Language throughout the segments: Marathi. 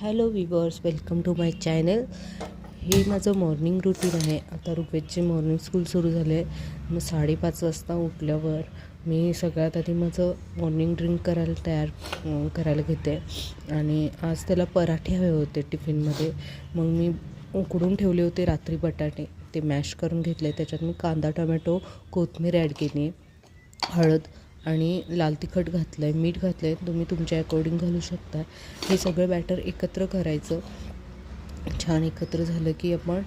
Hello viewers welcome to my channel. हे माझं मॉर्निंग रुटीन आहे. आता रुपेशचे मॉर्निंग स्कूल सुरू झाले. आहे मग साडेपाच वाजता उठल्यावर मी सगळ्यात आधी माझं मॉर्निंग ड्रिंक करायला तयार करायला घेते. आणि आज त्याला पराठे हवे होते टिफिनमध्ये. मग मी उकडून ठेवले होते रात्री बटाटे. ते मॅश करून घेतले. त्याच्यात मी कांदा टोमॅटो कोथमीर ॲड केली. हळद आणि लाल तिखट घातलं आहे मीठ घातलं आहे तुम्ही तुमच्या अकॉर्डिंग घालू शकता. हे सगळं बॅटर एकत्र करायचं. छान एकत्र झालं की आपण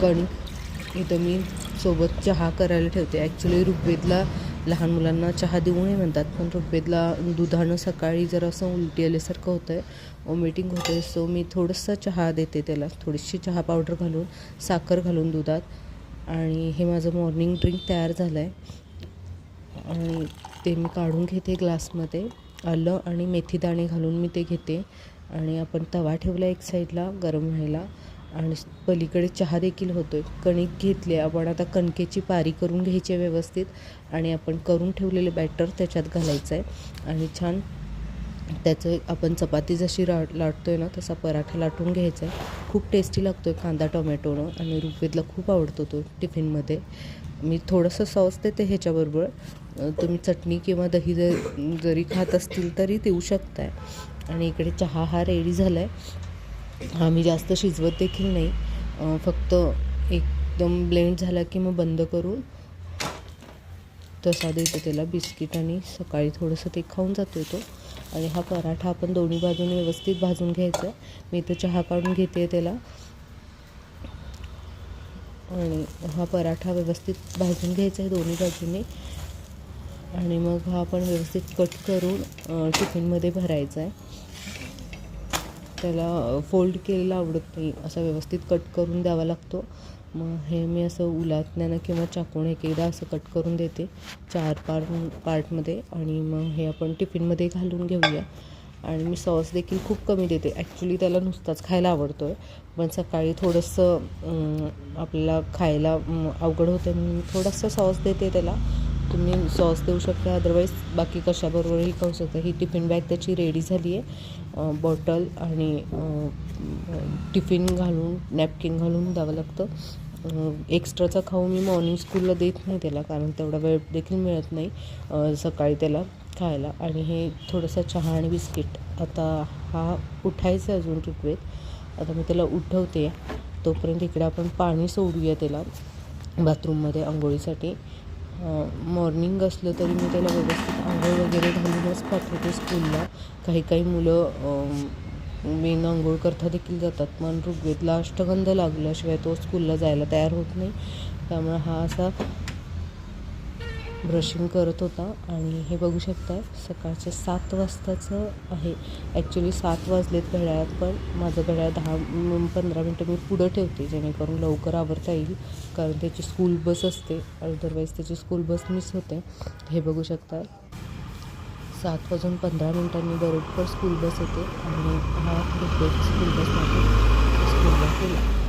कणिक इथं मी सोबत चहा करायला ठेवते. ॲक्च्युली ऋग्वेदला लहान मुलांना चहा देऊ नये म्हणतात पण ऋग्वेदला दुधानं सकाळी जर असं उलटी आल्यासारखं होतं आहे वॉमिटिंग होतं आहे सो मी थोडंसं चहा देते त्याला. थोडीशी चहा पावडर घालून साखर घालून दुधात. आणि हे माझं मॉर्निंग ड्रिंक तयार झालं आहे आणि ते मी काढून घेते ग्लासमध्ये. आलं आणि मेथीदाणे घालून मी ते घेते. आणि आपण तवा ठेवला एक साईडला गरम व्हायला. आणि पलीकडे चहा देखील होतो आहे कणिक घेतली आपण आता कणकेची पारी करून घ्यायची आहे व्यवस्थित. आणि आपण करून ठेवलेले बॅटर त्याच्यात घालायचं आहे. आणि छान त्याचं आपण चपाती जशी रा लाटतो आहे ना तसा पराठा लाटून घ्यायचा आहे. खूप टेस्टी लागतो आहे कांदा टोमॅटोनं. आणि ऋग्वेदला खूप आवडतो तो टिफिनमध्ये. मी थोडंसं सॉस देते ह्याच्याबरोबर. तुम्ही चटणी किंवा दही जर जरी खात असतील तरी देऊ शकताय. आणि इकडे चहा हा रेडी झाला आहे हा मी जास्त शिजवत देखील नाही. फक्त एकदम ब्लेंड झाला की मग बंद करून तसा देतो त्याला बिस्किट आणि सकाळी थोडंसं ते खाऊन जातो तो. आणि हा पराठा आपण दोन्ही बाजूने व्यवस्थित भाजून घ्यायचा. आहे मी इथं चहा काढून घेते त्याला. आणि हा पराठा व्यवस्थित भाजून घ्यायचा आहे दोन्ही बाजूने. आणि मग हा आपण व्यवस्थित कट करून टिफिनमध्ये भरायचा आहे. त्याला फोल्ड केलेला आवडत नाही असा व्यवस्थित कट करून द्यावा लागतो. मग हे मी असं उलातण्यानं किंवा चाकून एक एकदा असं कट करून देते चार पार पार्टमध्ये. आणि मग हे आपण टिफिनमध्ये घालून घेऊया. आणि मी सॉस देखील खूप कमी देते. ॲक्च्युली त्याला नुसताच खायला आवडतो आहे पण सकाळी थोडंसं आपल्याला खायला अवघड होतं म्हणून थोडासा सॉस देते त्याला. तुम्ही सॉस देऊ शकता. अदरवाईज बाकी कशाबरोबरही खाऊ शकता. ही टिफिन बॅग त्याची रेडी झाली आहे बॉटल आणि टिफिन घालून नॅपकिन घालून द्यावं लागतं. एक्स्ट्राचा खाऊ मी मॉर्निंग स्कूलला देत नाही त्याला कारण तेवढा वेळ देखील मिळत नाही सकाळी त्याला खायला. आणि हे थोडंसं चहा आणि बिस्किट आता हा उठायचा अजून ऋग्वेद आता मी त्याला उठवते. तोपर्यंत इकडे आपण पाणी सोडूया त्याला बाथरूममध्ये आंघोळीसाठी. मॉर्निंग असलं तरी मी त्याला व्यवस्थित आंघोळ वगैरे घालूनच पाठवते स्कूलला. काही काही मुलं मेन आंघोळ करता देखील जातात पण ऋग्वेदला अष्टगंध लागल्याशिवाय तो स्कूलला जायला तयार होत नाही. त्यामुळे हा असा ब्रशिंग करत होता आणि हे बघू शकता सकाळचे सात वाजताचं आहे. ॲक्च्युली सात वाजलेत घड्याळात पण माझं घड्याळ दहा पंधरा मिनटं मी पुढं ठेवते जेणेकरून लवकर आवरता येईल. कारण त्याची स्कूल बस असते. अदरवाईज त्याची स्कूल बस मिस होते. हे बघू शकता सात वाजून पंधरा मिनटांनी बरोबर स्कूल बस येते आणि हा स्कूल बस स्कूल बस गेला.